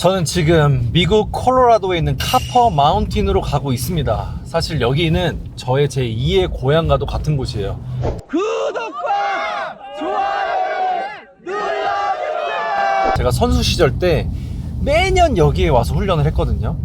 저는 지금 미국 콜로라도에 있는 카퍼 마운틴으로 가고 있습니다. 사실 여기는 저의 제2의 고향과도 같은 곳이에요. 제가 선수 시절 때 매년 여기에 와서 훈련을 했거든요.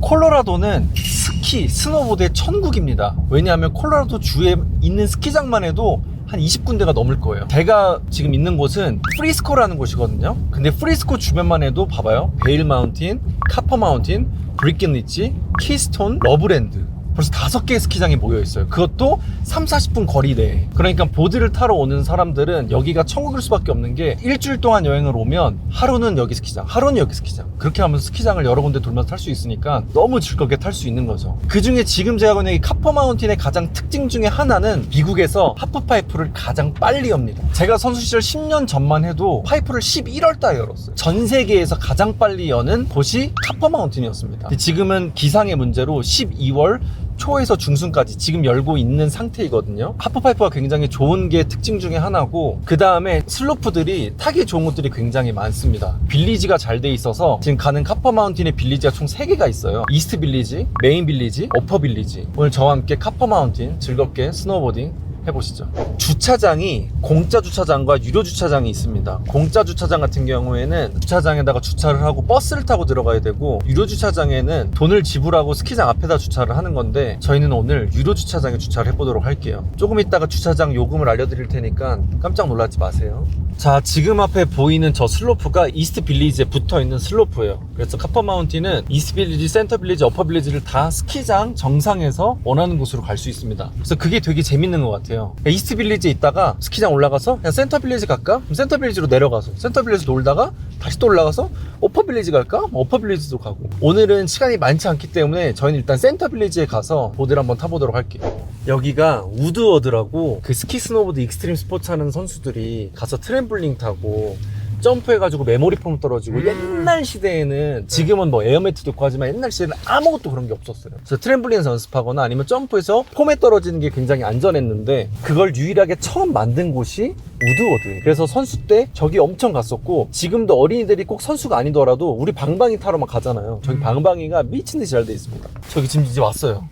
콜로라도는 스키, 스노보드의 천국입니다. 왜냐하면 콜로라도 주에 있는 스키장만 해도 한 20군데가 넘을 거예요. 제가 지금 있는 곳은 프리스코라는 곳이거든요. 근데 프리스코 주변만 해도 봐봐요. 베일 마운틴, 카퍼 마운틴, 브리킨 리치, 키스톤, 러브랜드. 벌써 다섯 개의 스키장이 모여 있어요. 그것도 3, 40분 거리 내에. 그러니까 보드를 타러 오는 사람들은 여기가 천국일 수밖에 없는 게 일주일 동안 여행을 오면 하루는 여기 스키장, 하루는 여기 스키장. 그렇게 하면서 스키장을 여러 군데 돌면서 탈 수 있으니까 너무 즐겁게 탈 수 있는 거죠. 그 중에 지금 제가 가는 이 카퍼 마운틴의 가장 특징 중에 하나는 미국에서 하프파이프를 가장 빨리 엽니다. 제가 선수 시절 10년 전만 해도 파이프를 11월 달에 열었어요. 전 세계에서 가장 빨리 여는 곳이 카퍼 마운틴이었습니다. 지금은 기상의 문제로 12월 초에서 중순까지 지금 열고 있는 상태이거든요. 하프파이프가 굉장히 좋은 게 특징 중에 하나고 그 다음에 슬로프들이 타기 좋은 곳들이 굉장히 많습니다. 빌리지가 잘 돼 있어서 지금 가는 카퍼 마운틴의 빌리지가 총 3개가 있어요. 이스트 빌리지, 메인 빌리지, 어퍼 빌리지. 오늘 저와 함께 카퍼 마운틴 즐겁게 스노보딩 해보시죠. 주차장이 공짜 주차장과 유료 주차장이 있습니다. 공짜 주차장 같은 경우에는 주차장에다가 주차를 하고 버스를 타고 들어가야 되고 유료 주차장에는 돈을 지불하고 스키장 앞에다 주차를 하는 건데 저희는 오늘 유료 주차장에 주차를 해보도록 할게요. 조금 있다가 주차장 요금을 알려드릴 테니까 깜짝 놀라지 마세요. 자, 지금 앞에 보이는 저 슬로프가 이스트 빌리지에 붙어 있는 슬로프예요. 그래서 카퍼 마운틴은 이스트 빌리지, 센터 빌리지, 어퍼 빌리지를 다 스키장 정상에서 원하는 곳으로 갈 수 있습니다. 그래서 그게 되게 재밌는 것 같아요. 그러니까 이스트 빌리지에 있다가 스키장 올라가서 그냥 센터 빌리지 갈까? 그럼 센터 빌리지로 내려가서 센터 빌리지 놀다가 다시 또 올라가서 어퍼 빌리지 갈까? 뭐 어퍼 빌리지도 가고. 오늘은 시간이 많지 않기 때문에 저희는 일단 센터 빌리지에 가서 보드를 한번 타보도록 할게요. 여기가 우드워드라고 그 스키 스노보드 익스트림 스포츠 하는 선수들이 가서 트램블링 타고 점프해가지고 메모리 폼 떨어지고 옛날 시대에는 지금은 뭐 에어매트도 있고 하지만 옛날 시대는 아무것도 그런 게 없었어요. 그래서 트램블린에서 연습하거나 아니면 점프해서 폼에 떨어지는 게 굉장히 안전했는데 그걸 유일하게 처음 만든 곳이 우드워드. 그래서 선수 때 저기 엄청 갔었고 지금도 어린이들이 꼭 선수가 아니더라도 우리 방방이 타러 막 가잖아요. 저기 방방이가 미친 듯이 잘 돼 있습니다. 저기 지금 이제 왔어요.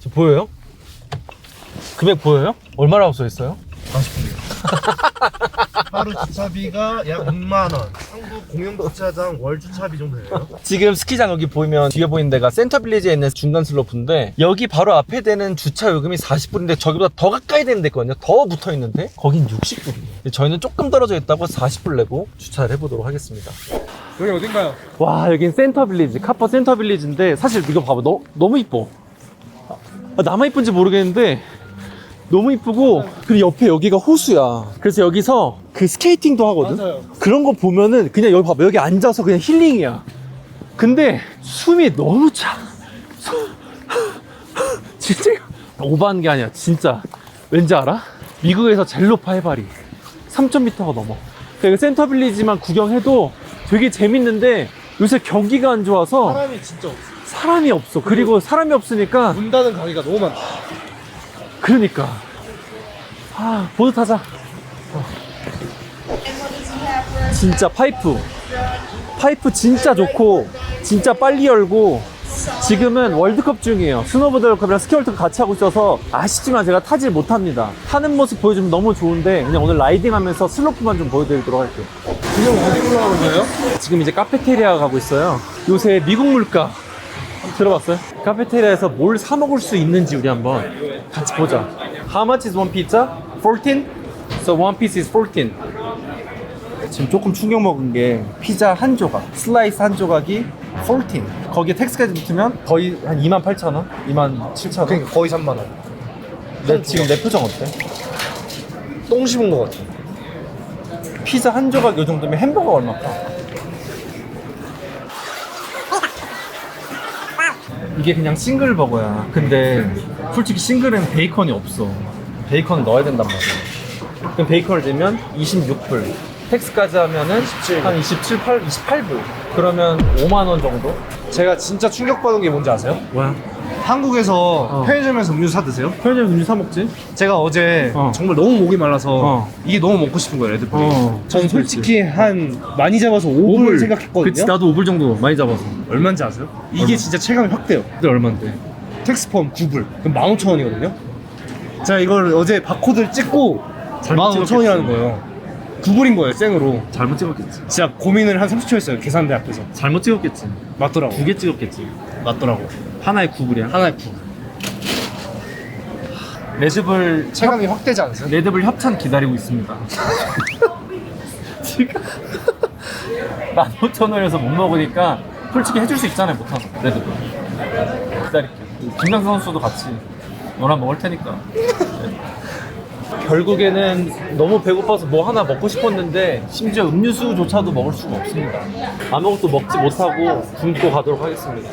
저 보여요? 금액 보여요? 얼마라고 써 있어요? 40분이요. 하루 주차비가 약 6만 원. 한국 공영 주차장 월 주차비 정도 돼요. 지금 스키장 여기 보이면 뒤에 보이는 데가 센터 빌리지에 있는 중간 슬로프인데 여기 바로 앞에 되는 주차 요금이 40불인데 저기보다 더 가까이 되는 데 있거든요. 더 붙어 있는데 거긴 60불이에요. 저희는 조금 떨어져 있다고 40불 내고 주차를 해보도록 하겠습니다. 여기 어딘가요? 와 여긴 센터 빌리지 카퍼 센터 빌리지인데 사실 이거 봐봐 너, 너무 이뻐 아, 나만 이쁜지 모르겠는데 너무 이쁘고 그리고 옆에 여기가 호수야. 그래서 여기서 그 스케이팅도 하거든. 맞아요. 그런 거 보면은 그냥 여기 봐봐. 여기 앉아서 그냥 힐링이야. 근데 숨이 너무 차. 숨- 진짜 오버한 게 아니야. 진짜. 왠지 알아? 미국에서 제일 높아 해발이 3,000m가 넘어. 그러니까 센터 빌리지만 구경해도 되게 재밌는데 요새 경기가 안 좋아서 사람이 진짜 없어. 사람이 없어. 그리고 사람이 없으니까 문 닫은 가게가 너무 많다. 그러니까 아 보드 타자 어. 진짜 파이프 파이프 진짜 좋고 진짜 빨리 열고 지금은 월드컵 중이에요 스노보드 월드컵이랑 스키 월드컵 같이 하고 있어서 아쉽지만 제가 타질 못합니다 타는 모습 보여주면 너무 좋은데 그냥 오늘 라이딩 하면서 슬로프만 좀 보여드리도록 할게요 지금 어디 올라가는 거예요? 지금 이제 카페테리아 가고 있어요. 요새 미국 물가 들어봤어요? 카페테리아에서 뭘 사 먹을 수 있는지 우리 한번 같이 보자. How much is one pizza? 14? So one piece is 14. 지금 조금 충격 먹은 게 피자 한 조각, 슬라이스 한 조각이 14. 거기에 텍스까지 붙으면 거의 한 2만 8천 원? 2만 7천 원? 그러니까 거의 3만 원. 내, 지금 내 표정 어때? 똥 씹은 것 같아. 피자 한 조각 이 정도면 햄버거 얼마까? 이게 그냥 싱글 버거야. 근데 솔직히 싱글은 베이컨이 없어. 베이컨을 넣어야 된단 말이야. 그럼 베이컨을 넣으면 26불. 텍스까지 하면은 27. 한 27, 8, 28불. 그러면 5만 원 정도? 제가 진짜 충격받은 게 뭔지 아세요? 뭐야? 한국에서 어. 편의점에서 음료수 사 드세요? 편의점 음료 사 먹지? 제가 어제 어. 정말 너무 목이 말라서 어. 이게 너무 먹고 싶은 거예요 레드불이 어. 전 솔직히 한 많이 잡아서 5불, 생각했거든요 그치, 나도 5불 정도 많이 잡아서. 얼마인지 아세요? 이게 얼마? 진짜 체감이 확 돼요 근데 얼만데? 텍스 포함 9불 그럼 15,000원이거든요 제가 이걸 어제 바코드를 찍고 잘못 15,000원이라는 거예요 9불인 거예요 생으로 잘못 찍었겠지. 진짜 고민을 한 30초 했어요 계산대 앞에서 잘못 찍었겠지. 맞더라고 두 개 찍었겠지. 맞더라고 하나에 9불이야. 하나에 9불 레드불 체감이 확 되지 않으세요? 레드불 협찬 기다리고 있습니다. 지금 15,000원에서 못 먹으니까 솔직히 해줄 수 있잖아요, 못하면. 레드불. 기다릴게. 김장수 선수도 같이 너랑 먹을 테니까. 네. 결국에는 너무 배고파서 뭐 하나 먹고 싶었는데 심지어 음료수조차도 먹을 수가 없습니다. 아무것도 먹지 못하고 굶고 가도록 하겠습니다.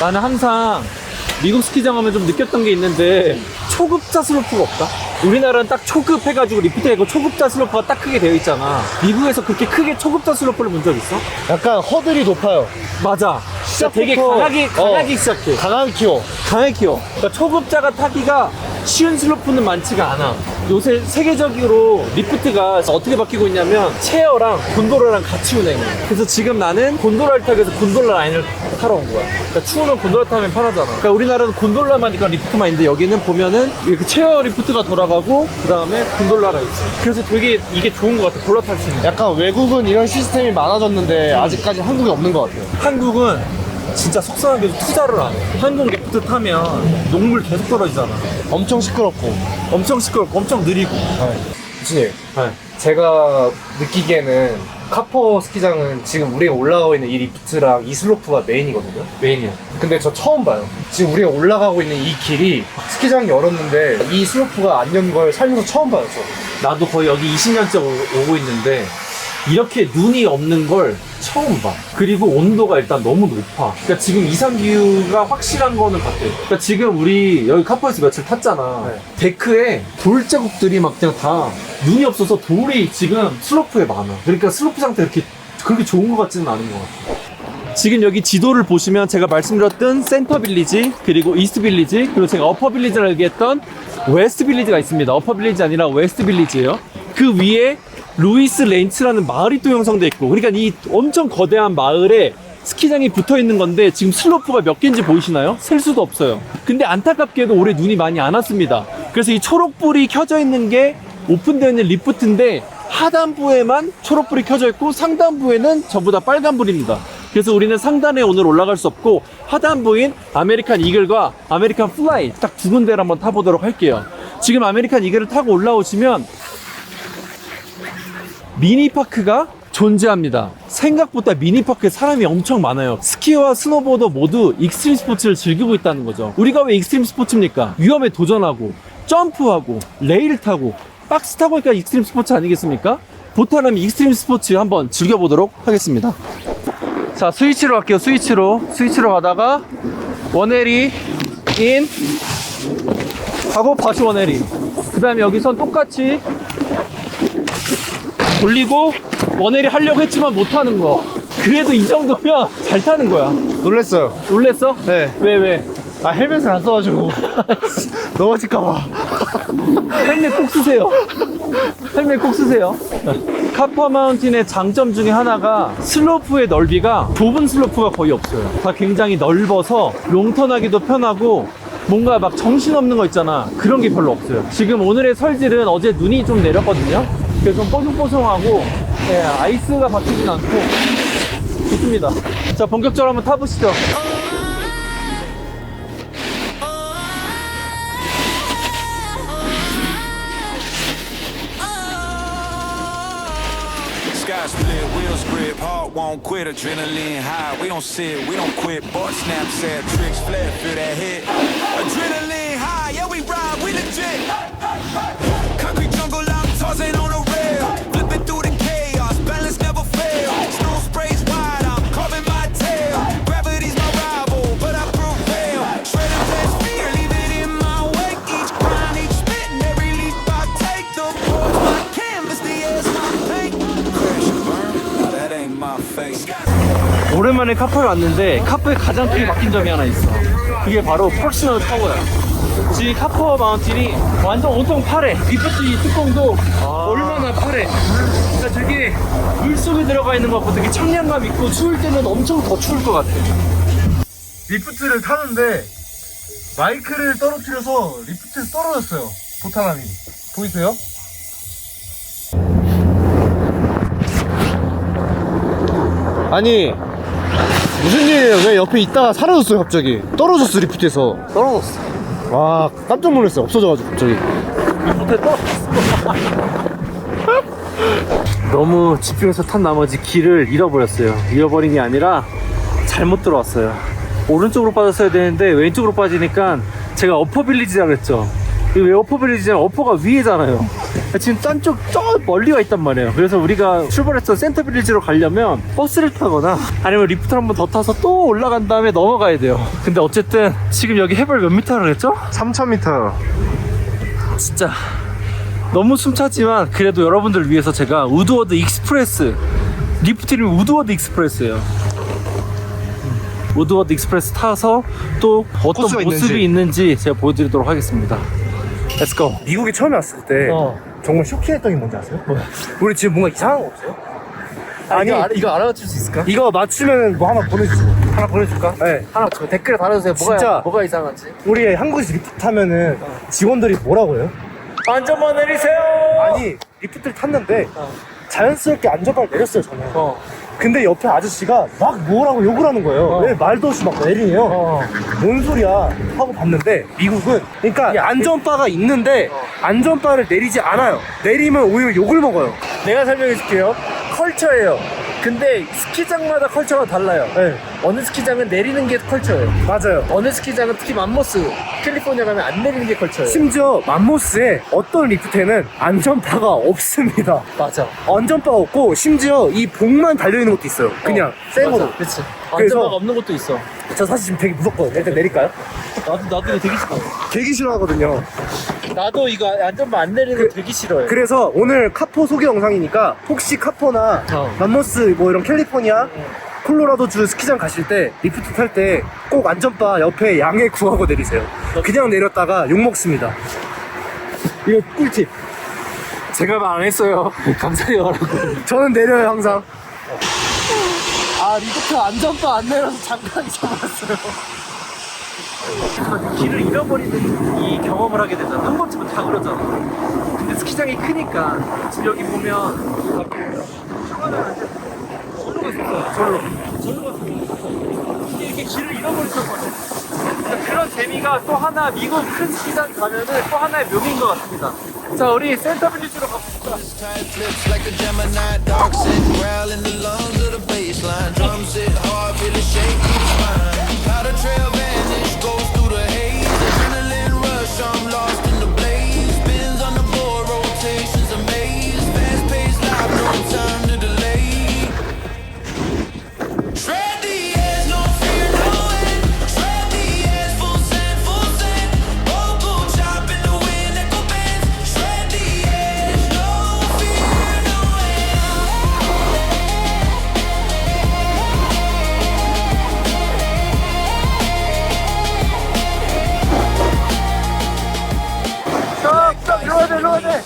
나는 항상 미국 스키장 하면 좀 느꼈던 게 있는데 초급자 슬로프가 없다? 우리나라는 딱 초급 해가지고 리프트가 있고 초급자 슬로프가 딱 크게 되어 있잖아 미국에서 그렇게 크게 초급자 슬로프를 본 적 있어? 약간 허들이 높아요 맞아 진짜 되게 강하게 강하게 어. 시작해 강한 키워 강하게 키워 그러니까 초급자가 타기가 쉬운 슬로프는 많지가 않아. 요새 세계적으로 리프트가 어떻게 바뀌고 있냐면 체어랑 곤돌라랑 같이 운행해. 그래서 지금 나는 곤돌라를 타기 위해서 곤돌라 라인을 타러 온 거야. 그러니까 추우면 곤돌라 타면 편하잖아. 그러니까 우리나라는 곤돌라만 있니까 리프트만 있는데 여기는 보면은 이렇게 체어 리프트가 돌아가고 그 다음에 곤돌라가 있어. 그래서 되게 이게 좋은 것 같아. 골라 탈 수 있는 게. 약간 외국은 이런 시스템이 많아졌는데 아직까지 한국에 없는 것 같아요. 한국은 진짜 속상하게도 투자를 안 해. 한국 리프트 타면 녹물 계속 떨어지잖아. 엄청 시끄럽고 엄청 시끄럽고 엄청 느리고. 교수님 네. 제가 느끼기에는 카퍼 스키장은 지금 우리가 올라가고 있는 이 리프트랑 이 슬로프가 메인이거든요 메인이야. 근데 저 처음 봐요 지금 우리가 올라가고 있는 이 길이 스키장이 열었는데 이 슬로프가 안 연 걸 살면서 처음 봐요 저 나도 거의 여기 20년째 오, 오고 있는데 이렇게 눈이 없는 걸 처음 봐. 그리고 온도가 일단 너무 높아. 그러니까 지금 이상기후가 확실한 거는 같아. 그러니까 지금 우리 여기 카퍼에서 며칠 탔잖아. 네. 데크에 돌 자국들이 막 그냥 다 눈이 없어서 돌이 지금 슬로프에 많아. 그러니까 슬로프 상태 이렇게 그렇게 좋은 것 같지는 않은 것 같아. 지금 여기 지도를 보시면 제가 말씀드렸던 센터 빌리지 그리고 이스트 빌리지 그리고 제가 어퍼 빌리지라고 얘기했던 웨스트 빌리지가 있습니다. 어퍼 빌리지 아니라 웨스트 빌리지예요. 그 위에 루이스 렌츠라는 마을이 또 형성돼 있고 그러니까 이 엄청 거대한 마을에 스키장이 붙어 있는 건데 지금 슬로프가 몇 개인지 보이시나요? 셀 수도 없어요. 근데 안타깝게도 올해 눈이 많이 안 왔습니다. 그래서 이 초록불이 켜져 있는 게 오픈되어 있는 리프트인데 하단부에만 초록불이 켜져 있고 상단부에는 전부 다 빨간불입니다. 그래서 우리는 상단에 오늘 올라갈 수 없고 하단부인 아메리칸 이글과 아메리칸 플라이 딱 두 군데를 한번 타보도록 할게요. 지금 아메리칸 이글을 타고 올라오시면 미니파크가 존재합니다. 생각보다 미니파크에 사람이 엄청 많아요. 스키와 스노보드 모두 익스트림 스포츠를 즐기고 있다는 거죠. 우리가 왜 익스트림 스포츠입니까? 위험에 도전하고, 점프하고, 레일 타고, 박스 타고 하니까 익스트림 스포츠 아니겠습니까? 보타라면 익스트림 스포츠 한번 즐겨보도록 하겠습니다. 자, 스위치로 갈게요. 스위치로. 스위치로 가다가, 원에리, 인, 하고 다시 원에리. 그 다음에 여기선 똑같이 돌리고 원회리 하려고 했지만 못하는 거. 그래도 이 정도면 잘 타는 거야. 놀랬어요 놀랬어? 네. 왜, 왜? 아 헬멧을 안 써가지고 넘어질까봐 헬멧 꼭 쓰세요. 헬멧 꼭 쓰세요. 카파 마운틴의 장점 중에 하나가 슬로프의 넓이가 좁은 슬로프가 거의 없어요. 다 굉장히 넓어서 롱턴하기도 편하고 뭔가 막 정신없는 거 있잖아. 그런 게 별로 없어요. 지금 오늘의 설질은 어제 눈이 좀 내렸거든요. 그래서 좀 뽀송뽀송하고 예, 아이스가 바뀌진 않고 좋습니다. 자, 본격적으로 한번 타보시죠. Sky split, wheels grip, heart won't quit, adrenaline high. We don't sit, we don't quit. Boy, Snapchat tricks, flare, feel that hit. Adrenaline high, yeah, we ride, we legit. 오랜만에 카프에 왔는데 카프에 가장 크게 바뀐 점이 하나 있어. 그게 바로 퍼스널 타워야. 지금 카퍼 마운틴이 완전 온통 파래. 리프트 이 뚜껑도 얼마나 파래. 그러니까 되게 물속에 들어가 있는 것 같고 되게 청량감 있고 추울 때는 엄청 더 추울 것 같아. 리프트를 타는데 마이크를 떨어뜨려서 리프트에서 떨어졌어요. 보타남이. 보이세요? 아니 무슨 일이에요? 왜 옆에 있다가 사라졌어요 갑자기? 떨어졌어 리프트에서. 떨어졌어. 와 깜짝 놀랐어요. 없어져가지고 갑자기. 너무 집중해서 탄 나머지 길을 잃어버렸어요. 잃어버린 게 아니라 잘못 들어왔어요. 오른쪽으로 빠졌어야 되는데 왼쪽으로 빠지니까 제가 어퍼빌리지라 그랬죠. 이왜 어퍼빌리지냐면 어퍼가 위에잖아요. 지금 딴쪽저 멀리가 있단 말이에요. 그래서 우리가 출발해서 센터빌리지로 가려면 버스를 타거나 아니면 리프트를 한 번 더 타서 또 올라간 다음에 넘어가야 돼요. 근데 어쨌든 지금 여기 해발 몇 미터라 그랬죠? 3,000m. 진짜 너무 숨차지만 그래도 여러분들 위해서 제가 우드워드 익스프레스 리프트 이름이 우드워드 익스프레스예요 우드워드 익스프레스 타서 또 어떤 모습이 있는지 제가 보여드리도록 하겠습니다 Let's go 미국에 처음에 왔을 때 어. 정말 쇼킹했던 게 뭔지 아세요? 우리 지금 뭔가 이상한 거 없어요? 아니 이거, 알아, 이거 알아맞힐 수 있을까? 이거 맞추면 뭐 하나 보내주세요. 하나 보내줄까? 네. 하나 저 댓글에 달아주세요 뭐가, 진짜. 뭐가 이상한지 우리 한국에서 리프트 타면은 직원들이 뭐라고 해요? 안전만 내리세요 아니 리프트를 탔는데 자연스럽게 안전바를 내렸어요 저는. 어. 근데 옆에 아저씨가 막 뭐라고 욕을 하는 거예요. 어. 왜 말도 없이 막 내리네요. 어. 뭔 소리야 하고 봤는데 미국은 그러니까 야, 안전바가 있는데 안전바를 내리지 않아요. 내리면 오히려 욕을 먹어요. 내가 설명해 줄게요 컬처예요 근데 스키장마다 컬처가 달라요 네 어느 스키장은 내리는 게 컬처예요 맞아요. 어느 스키장은 특히 맘모스 캘리포니아 가면 안 내리는 게 컬처예요 심지어 맘모스에 어떤 리프트에는 안전바가 없습니다. 맞아 안전바가 없고 심지어 이 복만 달려 있는 것도 있어요. 그냥 생으로. 그치 그래서- 안전바가 없는 것도 있어 저 사실 지금 되게 무섭거든요. 일단 내릴까요? 나도 나도 이거 되게 싫어 되게 싫어하거든요. 나도 이거 안전바 안 내리는 거 되게 싫어해 그래서 오늘 카포 소개 영상이니까 혹시 카포나 어. 맘모스 뭐 이런 캘리포니아 콜로라도 주 스키장 가실 때 리프트 탈 때 꼭 안전바 옆에 양해 구하고 내리세요. 그냥 내렸다가 욕 먹습니다. 이거 꿀팁. 제가 말 안 했어요 감사히 하라고 저는 내려요 항상. 아 리프트 안전바 안 내려서 잠깐 잊어버렸어요 길을 잃어버리는 이 경험을 하게 되잖아 한 번쯤은 다 그러잖아 근데 스키장이 크니까 지금 여기 보면 절로 절로. 이게 이렇게 길을 잃어버리셨거든요. 그러니까 그런 재미가 또 하나 미국 큰 스키장 가면은 또 하나의 묘미인 것 같습니다. 자 우리 센터 빌리지로 가봅시다 돼.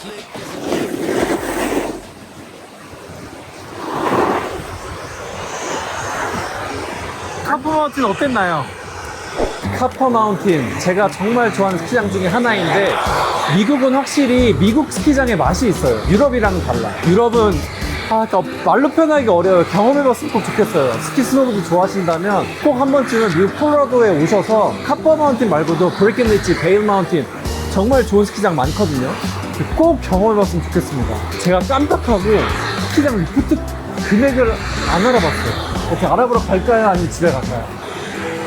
카퍼 마운틴 어땠나요? 카퍼 마운틴 제가 정말 좋아하는 스키장 중에 하나인데 미국은 확실히 미국 스키장의 맛이 있어요. 유럽이랑은 달라. 유럽은 아, 그러니까 말로 표현하기 어려워요. 경험해봤으면 꼭 좋겠어요. 스키 스노보드 좋아하신다면 꼭 한 번쯤은 미국 콜로라도에 오셔서 카퍼 마운틴 말고도 브레이켄리지 베일 마운틴 정말 좋은 스키장 많거든요 꼭 경험해봤으면 좋겠습니다. 제가 깜빡하고 스키장 리프트 금액을 안 알아봤어요. 어떻게 알아보러 갈까요? 아니면 집에 갈까요?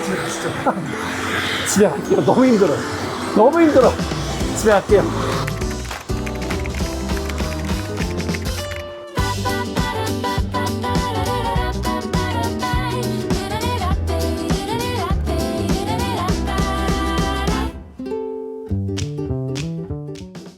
집에 가시죠. 집에 갈게요. 너무 힘들어요. 너무 힘들어. 집에 갈게요